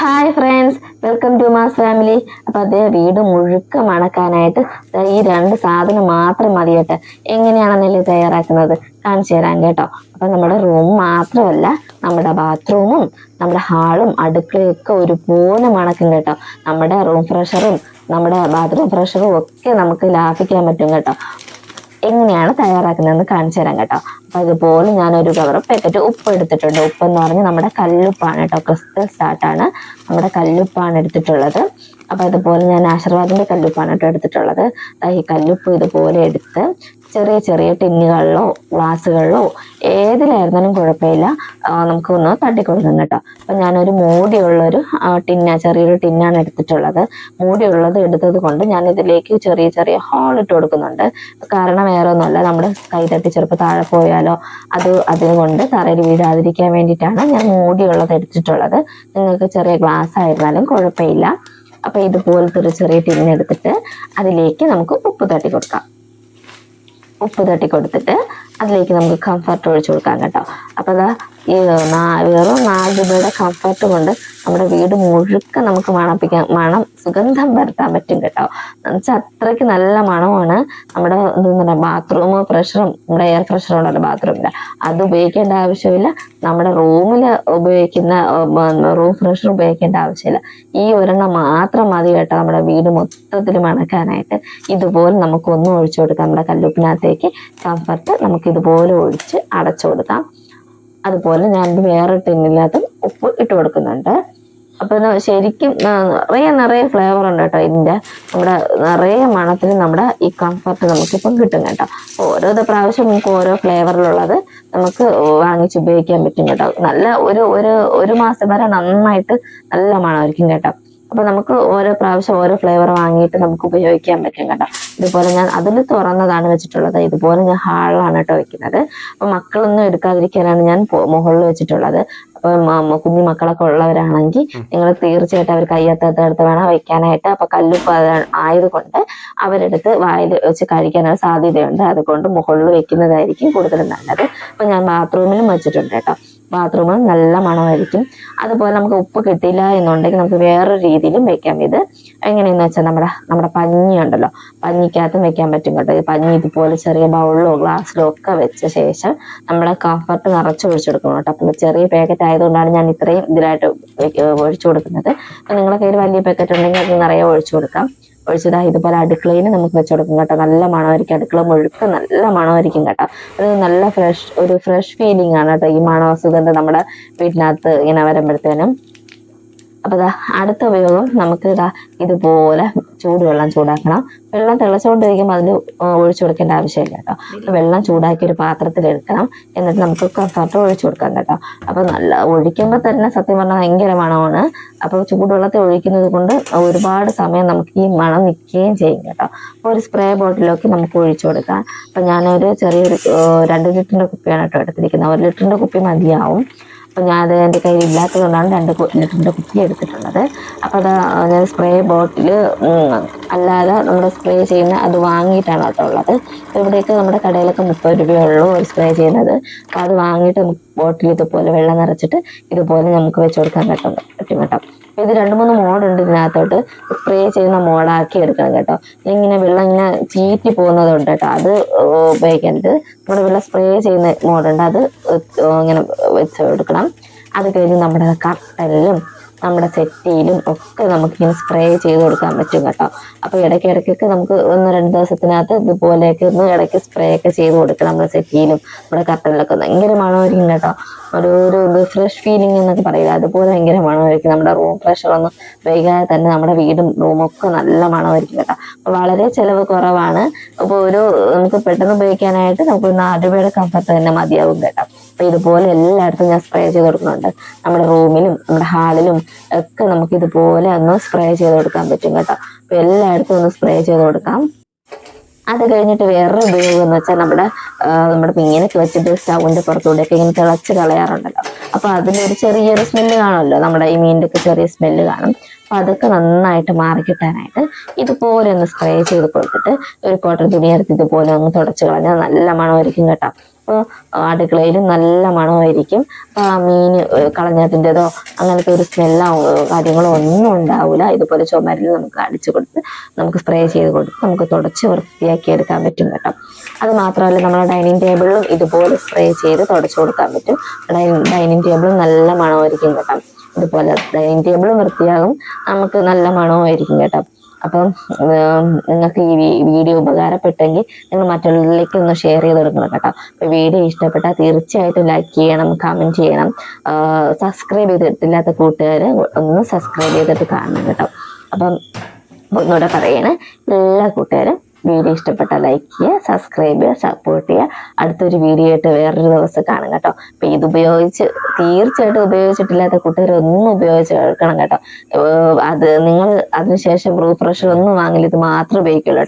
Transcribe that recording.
Hi friends welcome to mass family അപ്പൊ അദ്ദേഹം വീട് മുഴുക്ക മണക്കാനായിട്ട് ഈ രണ്ട് സാധനം മാത്രം മതി കേട്ടോ. എങ്ങനെയാണെന്നല്ലേ നെല്ല് തയ്യാറാക്കുന്നത്? കാണിച്ചു തരാം കേട്ടോ. അപ്പൊ നമ്മുടെ റൂം മാത്രമല്ല നമ്മുടെ ബാത്റൂമും നമ്മുടെ ഹാളും അടുക്കളയൊക്കെ ഒരുപോലെ മണക്കും കേട്ടോ. നമ്മുടെ റൂം ഫ്രഷറും നമ്മുടെ ബാത്റൂം ഫ്രഷറും ഒക്കെ നമുക്ക് ലാഭിക്കാൻ പറ്റും കേട്ടോ. എങ്ങനെയാണ് തയ്യാറാക്കുന്നതെന്ന് കാണിച്ചു തരാം കേട്ടോ. അതുപോലെ ഞാനൊരു കവർ പാക്കറ്റ് ഉപ്പ് എടുത്തിട്ടുണ്ട്. ഉപ്പ് എന്ന് പറഞ്ഞാൽ നമ്മുടെ കല്ലുപ്പാണ് കേട്ടോ. ക്രിസ്റ്റൽ സ്റ്റാർട്ടാണ് നമ്മുടെ കല്ലുപ്പാണ് എടുത്തിട്ടുള്ളത്. അപ്പൊ അതുപോലെ ഞാൻ ആശീർവാദിന്റെ കല്ലുപ്പാണ് കേട്ടോ എടുത്തിട്ടുള്ളത്. ഈ കല്ലുപ്പ് ഇതുപോലെ എടുത്ത് ചെറിയ ചെറിയ ടിന്നുകളിലോ ഗ്ലാസ്സുകളിലോ ഏതിലായിരുന്നാലും കുഴപ്പമില്ല. നമുക്ക് ഒന്ന് തട്ടിക്കൊടുക്കും കേട്ടോ. അപ്പൊ ഞാനൊരു മൂടിയുള്ളൊരു ടിന്ന ചെറിയൊരു ടിന്നാണ് എടുത്തിട്ടുള്ളത്. മൂടിയുള്ളത് എടുത്തത് കൊണ്ട് ഞാൻ ഇതിലേക്ക് ചെറിയ ചെറിയ ഹോൾ ഇട്ട് കൊടുക്കുന്നുണ്ട്. കാരണം വേറെ ഒന്നുമല്ല നമ്മുടെ കൈ തട്ടി ചെറുപ്പം താഴെ പോയാലോ അത് അതുകൊണ്ട് തറയിൽ വീഴാതിരിക്കാൻ വേണ്ടിയിട്ടാണ് ഞാൻ മൂടിയുള്ളത് എടുത്തിട്ടുള്ളത്. നിങ്ങൾക്ക് ചെറിയ ഗ്ലാസ് ആയിരുന്നാലും കുഴപ്പമില്ല. അപ്പൊ ഇതുപോലത്തെ ഒരു ചെറിയ ടിൻ എടുത്തിട്ട് അതിലേക്ക് നമുക്ക് ഉപ്പ് തട്ടി കൊടുക്കാം ഉപ്പ് തട്ടി കൊടുത്തിട്ട് അതിലേക്ക് നമുക്ക് കംഫർട്ട് ഒഴിച്ചു കൊടുക്കാം കേട്ടോ. അപ്പൊ അതാ ഈ നാ- വെറും നാല് രൂപയുടെ കംഫർട്ട് കൊണ്ട് നമ്മുടെ വീട് മുഴുക്ക നമുക്ക് മണപ്പിക്കാൻ മണം സുഗന്ധം വരുത്താൻ പറ്റും കേട്ടോ. എന്നുവെച്ചാൽ അത്രയ്ക്ക് നല്ല മണമാണ് നമ്മുടെ എന്താ ബാത്റൂം പ്രഷറും നമ്മുടെ എയർ ഫ്രഷറും ഉണ്ടല്ലോ ബാത്റൂമിൽ അത് ഉപയോഗിക്കേണ്ട ആവശ്യമില്ല. നമ്മുടെ റൂമിൽ ഉപയോഗിക്കുന്ന റൂം ഫ്രഷർ ഉപയോഗിക്കേണ്ട ആവശ്യമില്ല. ഈ ഒരെണ്ണം മാത്രം മതി കേട്ടോ നമ്മുടെ വീട് മൊത്തത്തിൽ മണക്കാനായിട്ട്. ഇതുപോലെ നമുക്ക് ഒന്നും ഒഴിച്ചു കൊടുക്കാം. നമ്മുടെ കല്ലുപ്പിനകത്തേക്ക് കംഫർട്ട് നമുക്ക് ഇതുപോലെ ഒഴിച്ച് അടച്ചു കൊടുക്കാം. അതുപോലെ ഞാൻ വേറെ ടിന്നിനകത്തും ഉപ്പ് ഇട്ട് കൊടുക്കുന്നുണ്ട്. അപ്പൊ ശരിക്കും നിറയെ നിറയെ ഫ്ലേവർ ഉണ്ട് കേട്ടോ ഇതിന്റെ നമ്മുടെ നിറയെ മണത്തിൽ നമ്മുടെ ഈ കംഫർട്ട് നമുക്കിപ്പം കിട്ടും കേട്ടോ. ഓരോ പ്രാവശ്യം നമുക്ക് ഓരോ ഫ്ലേവറിലുള്ളത് നമുക്ക് വാങ്ങിച്ച് ഉപയോഗിക്കാൻ പറ്റും കേട്ടോ. നല്ല ഒരു ഒരു ഒരു മാസം വരെ നന്നായിട്ട് നല്ല മണമായിരിക്കും കേട്ടോ. അപ്പൊ നമുക്ക് ഓരോ പ്രാവശ്യം ഓരോ ഫ്ലേവർ വാങ്ങിയിട്ട് നമുക്ക് ഉപയോഗിക്കാൻ പറ്റും കേട്ടോ. ഇതുപോലെ ഞാൻ അതിൽ തുറന്നതാണ് വെച്ചിട്ടുള്ളത്. ഇതുപോലെ ഞാൻ ഹാളാണ് കേട്ടോ വെക്കുന്നത്. അപ്പൊ മക്കളൊന്നും എടുക്കാതിരിക്കാനാണ് ഞാൻ മുകളിൽ വെച്ചിട്ടുള്ളത്. കുഞ്ഞു മക്കളൊക്കെ ഉള്ളവരാണെങ്കിൽ നിങ്ങൾ തീർച്ചയായിട്ടും അവർ കയ്യത്തടുത്ത് വേണം വെക്കാനായിട്ട് അപ്പൊ കല്ലുപ്പ് ആയതുകൊണ്ട് അവരെടുത്ത് വായിൽ വെച്ച് കഴിക്കാനുള്ള സാധ്യതയുണ്ട്. അതുകൊണ്ട് മുകളിൽ വെക്കുന്നതായിരിക്കും കൂടുതൽ നല്ലത്. അപ്പൊ ഞാൻ ബാത്റൂമിലും വെച്ചിട്ടുണ്ട് കേട്ടോ. ബാത്റൂമിൽ നല്ല മണമായിരിക്കും. അതുപോലെ നമുക്ക് ഉപ്പ് കിട്ടിയില്ല എന്നുണ്ടെങ്കിൽ നമുക്ക് വേറൊരു രീതിയിലും വെക്കാം. ഇത് എങ്ങനെയെന്ന് വെച്ചാൽ നമ്മുടെ നമ്മുടെ പഞ്ഞി ഉണ്ടല്ലോ പഞ്ഞിക്കകത്തും വെക്കാൻ പറ്റും കേട്ടോ. ഈ പഞ്ഞി ഇതുപോലെ ചെറിയ ബൗളിലോ ഗ്ലാസ്സിലോ ഒക്കെ വെച്ച ശേഷം നമ്മുടെ കംഫർട്ട് നിറച്ച് ഒഴിച്ചു കൊടുക്കണം കേട്ടോ. അപ്പം ചെറിയ പാക്കറ്റ് ആയതുകൊണ്ടാണ് ഞാൻ ഇത്രയും ഇതിലായിട്ട് ഒഴിച്ചു കൊടുക്കുന്നത്. അപ്പം നിങ്ങളുടെ കയ്യിൽ വലിയ പാക്കറ്റ് ഉണ്ടെങ്കിൽ അത് നിറയെ ഒഴിച്ചു കൊടുക്കാം. ഒഴിച്ചതാ. ഇതുപോലെ അടുക്കളയിൽ നമുക്ക് വെച്ച് കൊടുക്കും കേട്ടോ. നല്ല മണമായിരിക്കും. അടുക്കള മുഴുക്ക നല്ല മണമായിരിക്കും കേട്ടോ. അത് നല്ല ഫ്രഷ് ഒരു ഫ്രഷ് ഫീലിംഗ് ആണ് കേട്ടോ ഈ മണ സുഗന്ധം നമ്മുടെ വീട്ടിനകത്ത് ഇങ്ങനെ വരുമ്പോഴത്തേനും. അപ്പൊ ദാ അടുത്ത ഉപയോഗം നമുക്ക് ഇതാ ഇതുപോലെ ചൂടുവെള്ളം ചൂടാക്കണം. വെള്ളം തിളച്ചുകൊണ്ടിരിക്കുമ്പോൾ അതിൽ ഒഴിച്ചു കൊടുക്കേണ്ട ആവശ്യമില്ല കേട്ടോ. വെള്ളം ചൂടാക്കി ഒരു പാത്രത്തിൽ എടുക്കണം. എന്നിട്ട് നമുക്ക് കഫാട്ട് ഒഴിച്ചു കൊടുക്കാം കേട്ടോ. അപ്പൊ നല്ല ഒഴിക്കുമ്പോൾ തന്നെ സത്യം പറഞ്ഞാൽ ഭയങ്കര മണമാണ്. അപ്പൊ ചൂടുവെള്ളത്തിൽ ഒഴിക്കുന്നത് കൊണ്ട് ഒരുപാട് സമയം നമുക്ക് ഈ മണം നിൽക്കുകയും ചെയ്യും കേട്ടോ. അപ്പൊ ഒരു സ്പ്രേ ബോട്ടിലൊക്കെ നമുക്ക് ഒഴിച്ചു കൊടുക്കാം. അപ്പൊ ഞാനൊരു ചെറിയൊരു രണ്ട് ലിറ്ററിന്റെ കുപ്പിയാണ് കേട്ടോ എടുത്തിരിക്കുന്നത്. ഒരു ലിറ്ററിന്റെ കുപ്പി മതിയാവും. അപ്പം ഞാൻ അത് എന്റെ കയ്യിൽ ഇല്ലാത്തതുകൊണ്ടാണ് രണ്ട് രണ്ട് ലിറ്ററിന്റെ കുപ്പി എടുത്തിട്ടുള്ളത്. അപ്പോൾ അത് ഞാൻ സ്പ്രേ ബോട്ടിൽ അല്ലാതെ നമ്മൾ സ്പ്രേ ചെയ്യുന്ന അത് വാങ്ങിയിട്ടാണ് കേട്ടോ ഉള്ളത്. അപ്പോൾ നമ്മുടെ കടയിലൊക്കെ മുപ്പത് രൂപയുള്ളൂ ഒരു സ്പ്രേ ചെയ്യുന്നത്. അപ്പോൾ അത് വാങ്ങിയിട്ട് ബോട്ടിൽ ഇതുപോലെ വെള്ളം നിറച്ചിട്ട് ഇതുപോലെ നമുക്ക് വെച്ച് കൊടുക്കാൻ കേട്ടോ പറ്റും കേട്ടോ. ഇത് രണ്ട് മൂന്ന് മോഡുണ്ട് ഇതിനകത്തോട്ട്. സ്പ്രേ ചെയ്യുന്ന മോഡാക്കി എടുക്കണം കേട്ടോ. ഇങ്ങനെ വെള്ളം ഇങ്ങനെ ചീറ്റി പോകുന്നതുണ്ട് കേട്ടോ. അത് ഉപയോഗിക്കരുത്. നമ്മുടെ വെള്ളം സ്പ്രേ ചെയ്യുന്ന മോഡുണ്ട്. അത് ഇങ്ങനെ വെച്ച് എടുക്കണം അത് കഴിഞ്ഞ് നമ്മുടെ കട്ടലിലും നമ്മുടെ സെറ്റിയിലും ഒക്കെ നമുക്ക് ഇങ്ങനെ സ്പ്രേ ചെയ്ത് കൊടുക്കാൻ പറ്റും കേട്ടോ. അപ്പോൾ ഇടയ്ക്ക് ഇടയ്ക്കൊക്കെ നമുക്ക് ഒന്ന് രണ്ട് ദിവസത്തിനകത്ത് ഇതുപോലെയൊക്കെ ഒന്ന് ഇടയ്ക്ക് സ്പ്രേ ഒക്കെ ചെയ്ത് കൊടുക്കണം നമ്മുടെ സെറ്റിയിലും നമ്മുടെ കട്ടനിലൊക്കെ ഭയങ്കര മണമായിരിക്കും കേട്ടോ. ഒരു ഒരു ഫ്രഷ് ഫീലിംഗ് എന്നൊക്കെ പറയില്ല? അതുപോലെ ഭയങ്കര മണമായിരിക്കും. നമ്മുടെ റൂം ഫ്രഷർ ഒന്ന് വൈകാതെ തന്നെ നമ്മുടെ വീടും റൂമൊക്കെ നല്ല മണമായിരിക്കും കേട്ടോ. അപ്പോൾ വളരെ ചിലവ് കുറവാണ്. അപ്പോൾ ഒരു നമുക്ക് പെട്ടെന്ന് ഉപയോഗിക്കാനായിട്ട് നമുക്ക് നാല് കംഫർട്ട് തന്നെ മതിയാവും കേട്ടോ. അപ്പോൾ ഇതുപോലെ എല്ലായിടത്തും ഞാൻ സ്പ്രേ ചെയ്ത് കൊടുക്കുന്നുണ്ട്. നമ്മുടെ റൂമിലും നമ്മുടെ ഹാളിലും ഒക്കെ നമുക്ക് ഇതുപോലെ ഒന്ന് സ്പ്രേ ചെയ്ത് കൊടുക്കാൻ പറ്റും കേട്ടോ. അപ്പോൾ എല്ലായിടത്തും ഒന്ന് സ്പ്രേ ചെയ്ത് കൊടുക്കാം. അത് കഴിഞ്ഞിട്ട് വേറൊരു ഉപയോഗം എന്ന് വെച്ചാൽ നമ്മുടെ നമ്മുടെ മീനൊക്കെ വെച്ചിട്ട് സ്റ്റൗവിന്റെ പുറത്തൂടെയൊക്കെ ഇങ്ങനെ തിളച്ച് കളയാറുണ്ടല്ലോ. അപ്പൊ അതിന്റെ ഒരു ചെറിയൊരു സ്മെല്ല് കാണുമല്ലോ. നമ്മുടെ ഈ മീനിന്റെ ഒക്കെ ചെറിയ സ്മെല്ല് കാണും. അപ്പൊ അതൊക്കെ നന്നായിട്ട് മാറി കിട്ടാനായിട്ട് ഇതുപോലെ ഒന്ന് സ്പ്രേ ചെയ്ത് കൊടുത്തിട്ട് ഒരു കോട്ടൺ തുണി എടുത്ത് ഇതുപോലെ ഒന്ന് തുടച്ച് കളഞ്ഞാൽ നല്ല മണമായിരിക്കും കേട്ടോ. അപ്പോൾ അടുക്കളയിൽ നല്ല മണമായിരിക്കും. ആ മീൻ കളഞ്ഞതിന്റെതോ അങ്ങനത്തെ ഒരു സ്മെല്ലോ കാര്യങ്ങളോ ഒന്നും ഉണ്ടാവില്ല ഇതുപോലെ ചുമരിൽ നമുക്ക് അടിച്ചു കൊടുത്ത് നമുക്ക് സ്പ്രേ ചെയ്ത് കൊടുത്ത് നമുക്ക് തുടച്ച് വൃത്തിയാക്കി എടുക്കാൻ പറ്റും കേട്ടോ. അത് മാത്രമല്ല നമ്മുടെ ഡൈനിങ് ടേബിളിലും ഇതുപോലെ സ്പ്രേ ചെയ്ത് തുടച്ചു കൊടുക്കാൻ പറ്റും. ഡൈനിങ് ടേബിളും നല്ല മണമായിരിക്കും കേട്ടോ. ഇതുപോലെ ഡൈനിങ് ടേബിളും വൃത്തിയാകും. നമുക്ക് നല്ല മണമായിരിക്കും കേട്ടോ. അപ്പം നിങ്ങൾക്ക് ഈ വീഡിയോ ഉപകാരപ്പെട്ടെങ്കിൽ നിങ്ങൾ മറ്റുള്ളവരിലേക്ക് ഒന്ന് ഷെയർ ചെയ്ത് കൊടുക്കണം കേട്ടോ. അപ്പോൾ വീഡിയോ ഇഷ്ടപ്പെട്ടാൽ തീർച്ചയായിട്ടും ലൈക്ക് ചെയ്യണം കമന്റ് ചെയ്യണം. സബ്സ്ക്രൈബ് ചെയ്തിട്ടില്ലാത്ത കൂട്ടുകാർ ഒന്ന് സബ്സ്ക്രൈബ് ചെയ്തിട്ട് കാണണം കേട്ടോ. അപ്പം ഒന്നുകൂടെ പറയണേ. എല്ലാ കൂട്ടുകാരും വീഡിയോ ഇഷ്ടപ്പെട്ട ലൈക്ക് ചെയ്യുക സബ്സ്ക്രൈബ് ചെയ്യുക സപ്പോർട്ട് ചെയ്യുക. അടുത്തൊരു വീഡിയോ ആയിട്ട് വേറൊരു ദിവസം കാണും കേട്ടോ. ഇത് ഉപയോഗിച്ച് തീർച്ചയായിട്ടും ഉപയോഗിച്ചിട്ടില്ലാത്ത കൂട്ടുകാർ ഒന്നും ഉപയോഗിച്ച് കേൾക്കണം കേട്ടോ. അത് നിങ്ങൾ അതിനുശേഷം ബ്രൂ പ്രഷർ ഒന്നും വാങ്ങില്ല ഇത് മാത്രം ഉപയോഗിക്കുള്ളൂ